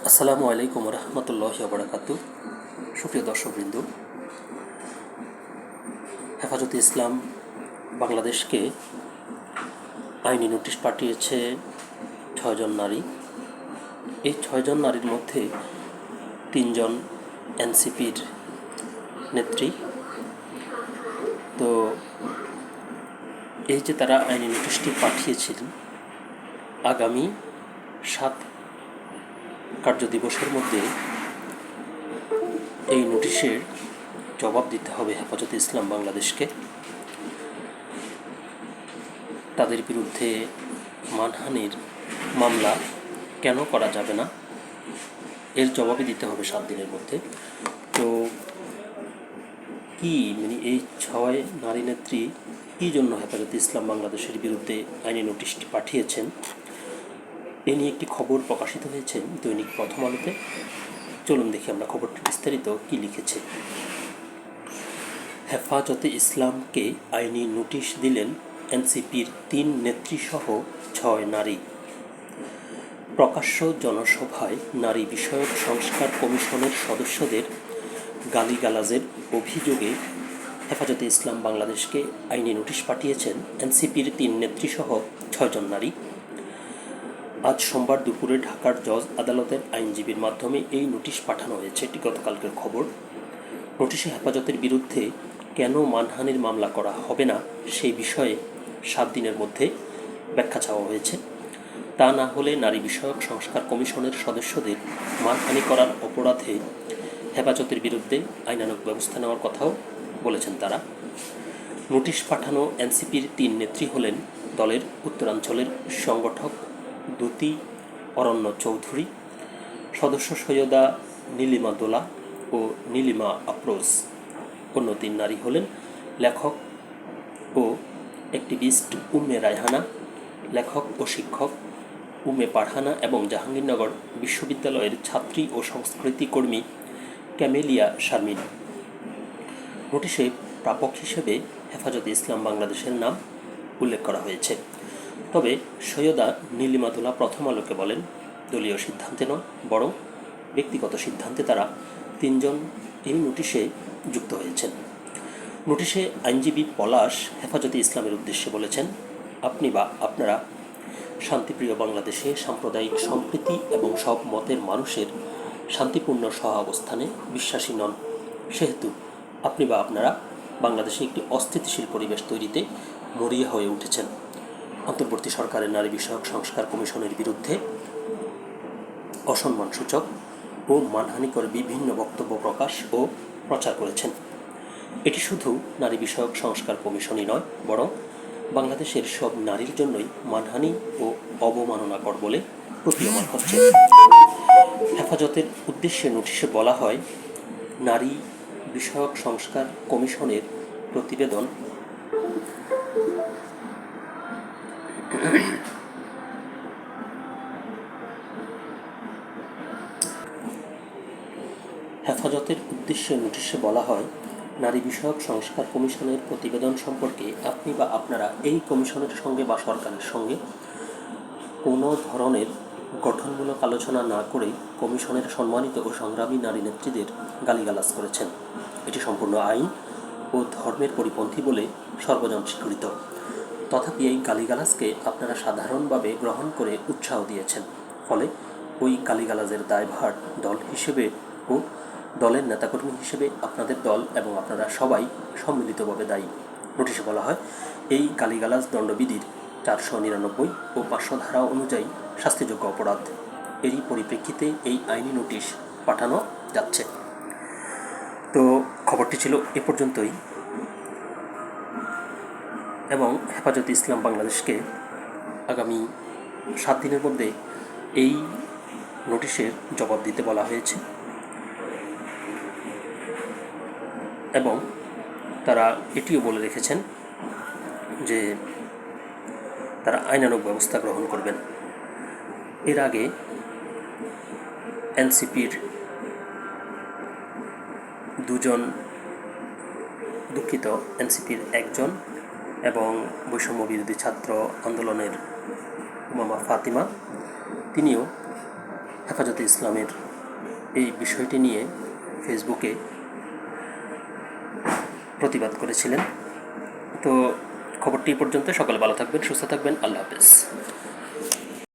আসসালামু আলাইকুম রহমতুল্লাহ বরাকাত সুপ্রিয় দর্শকবৃন্দ, হেফাজতে ইসলাম বাংলাদেশকে আইনি নোটিশ পাঠিয়েছে ছয়জন নারী। এই ছয়জন নারীর মধ্যে তিনজন এনসিপির নেত্রী। তো এই যে তারা আইনি নোটিশটি পাঠিয়েছিলেন আগামী সাত কার্য দিবসের মধ্যে এই নোটিশের জবাব দিতে হবে হেফাজতে ইসলাম বাংলাদেশকে। তাদের বিরুদ্ধে মানহানির মামলা কেন করা যাবে না? এর জবাবই দিতে হবে সাত দিনের মধ্যে। তো কি মানে এই ছয় নারী নেত্রী কী জন্য হেফাজতে ইসলাম বাংলাদেশের বিরুদ্ধে আইনি নোটিশটি পাঠিয়েছেন? এ নিয়ে একটি খবর প্রকাশিত হয়েছে দৈনিক প্রথম আলোতে। চলুন দেখি আমরা খবরটি বিস্তারিত কি লিখেছে। হেফাজতে ইসলামকে আইনি নোটিশ দিলেন এনসিপির তিন নেত্রীসহ ছয় নারী। প্রকাশ্য জনসভায় নারী বিষয়ক সংস্কার কমিশনের সদস্যদের গালিগালাজের অভিযোগে হেফাজতে ইসলাম বাংলাদেশকে আইনি নোটিশ পাঠিয়েছেন এনসিপির তিন নেত্রীসহ ছয়জন নারী। আজ সোমবার দুপুরে ঢাকার জজ আদালতের আইনজীবীর মাধ্যমে এই নোটিশ পাঠানো হয়েছে। এটি গতকালকের খবর। নোটিশে হেফাজতের বিরুদ্ধে কেন মানহানির মামলা করা হবে না, সেই বিষয়ে সাত দিনের মধ্যে ব্যাখ্যা চাওয়া হয়েছে। তা না হলে নারী বিষয়ক সংস্কার কমিশনের সদস্যদের মানহানি করার অপরাধে হেফাজতের বিরুদ্ধে আইনানুগ ব্যবস্থা নেওয়ার কথাও বলেছেন তারা। নোটিশ পাঠানো এনসিপির তিন নেত্রী হলেন দলের উত্তরাঞ্চলের সংগঠক দ্যুতি অরণ্য চৌধুরী, সদস্য সৈয়দা নীলিমা দোলা ও নীলিমা আপ্রোজ অন্য তিন নারী হলেন লেখক ও অ্যাক্টিভিস্ট উম্মে রায়হানা, লেখক ও শিক্ষক উমে পারহানা এবং জাহাঙ্গীরনগর বিশ্ববিদ্যালয়ের ছাত্রী ও সংস্কৃতি কর্মী ক্যামেলিয়া শারমিন। নোটিশে প্রাপক হিসেবে হেফাজতে ইসলাম বাংলাদেশের নাম উল্লেখ করা হয়েছে। তবে সৈয়দা নীলিমাতুলা প্রথম আলোকে বলেন, দলীয় সিদ্ধান্তে নয়, বরং ব্যক্তিগত সিদ্ধান্তে তারা তিনজন এই নোটিশে যুক্ত হয়েছেন। নোটিশে আইনজীবী পলাশ হেফাজতে ইসলামের উদ্দেশ্যে বলেছেন, আপনি বা আপনারা শান্তিপ্রিয় বাংলাদেশে সাম্প্রদায়িক সম্প্রীতি এবং সব মতের মানুষের শান্তিপূর্ণ সহাবস্থানে বিশ্বাসী নন। সেহেতু আপনি বা আপনারা বাংলাদেশে একটি অস্থিতিশীল পরিবেশ তৈরিতে মরিয়া হয়ে উঠেছেন। অন্তর্বর্তী সরকারের নারী বিষয়ক সংস্কার কমিশনের বিরুদ্ধে অসম্মানসূচক ও মানহানিকর বিভিন্ন বক্তব্য প্রকাশ ও প্রচার করেছেন। এটি শুধু নারী বিষয়ক সংস্কার কমিশনই নয়, বরং বাংলাদেশের সব নারীর জন্যই মানহানি ও অবমাননাকর বলে প্রতীয়মান হচ্ছে। হেফাজতের উদ্দেশ্যে নোটিশে বলা হয়, নারী বিষয়ক সংস্কার কমিশনের প্রতিবেদন হেফাজতের উদ্দেশ্যে নোটিশে বলা হয়, নারী বিষয়ক সংস্কার কমিশনের প্রতিবেদন সম্পর্কে আপনি বা আপনারা এই কমিশনের সঙ্গে বা সরকারের সঙ্গে কোনো ধরনের গঠনমূলক আলোচনা না করে কমিশনের সম্মানিত ও সংগ্রামী নারী নেত্রীদের গালিগালাজ করেছেন। এটি সম্পূর্ণ আইন ও ধর্মের পরিপন্থী বলে সর্বজন স্বীকৃত। তথাপি এই গালিগালাজকে আপনারা সাধারণভাবে গ্রহণ করে উৎসাহ দিয়েছেন। ফলে ওই গালিগালাজের দায়ভার দল হিসেবে ও দলের নেতাকর্মী হিসেবে আপনাদের দল এবং আপনারা সবাই সম্মিলিতভাবে দায়ী। নোটিশে বলা হয়, এই গালিগালাজ দণ্ডবিধির চারশো নিরানব্বই ও পাঁচশো ধারা অনুযায়ী শাস্তিযোগ্য অপরাধ। এরই পরিপ্রেক্ষিতে এই আইনি নোটিশ পাঠানো যাচ্ছে। তো খবরটি ছিল এ পর্যন্তই। এবং হেফাজতে ইসলাম বাংলাদেশকে আগামী সাত দিনের মধ্যে এই নোটিশের জবাব দিতে বলা হয়েছে এবং তারা এটিও বলে রেখেছেন যে তারা আইনানুগ ব্যবস্থা গ্রহণ করবেন। এর আগে এনসিপির দুজন দুঃখিত, এনসিপির একজন এবং বৈষম্য বিরোধী ছাত্র আন্দোলনের মামা ফাতিমা, তিনিও হেফাজতে ইসলামের এই বিষয়টি নিয়ে ফেসবুকে প্রতিবাদ করেছিলেন। তো খবরটি পর্যন্ত। সকলে ভালো থাকবেন, সুস্থ থাকবেন। আল্লাহ হাফেজ।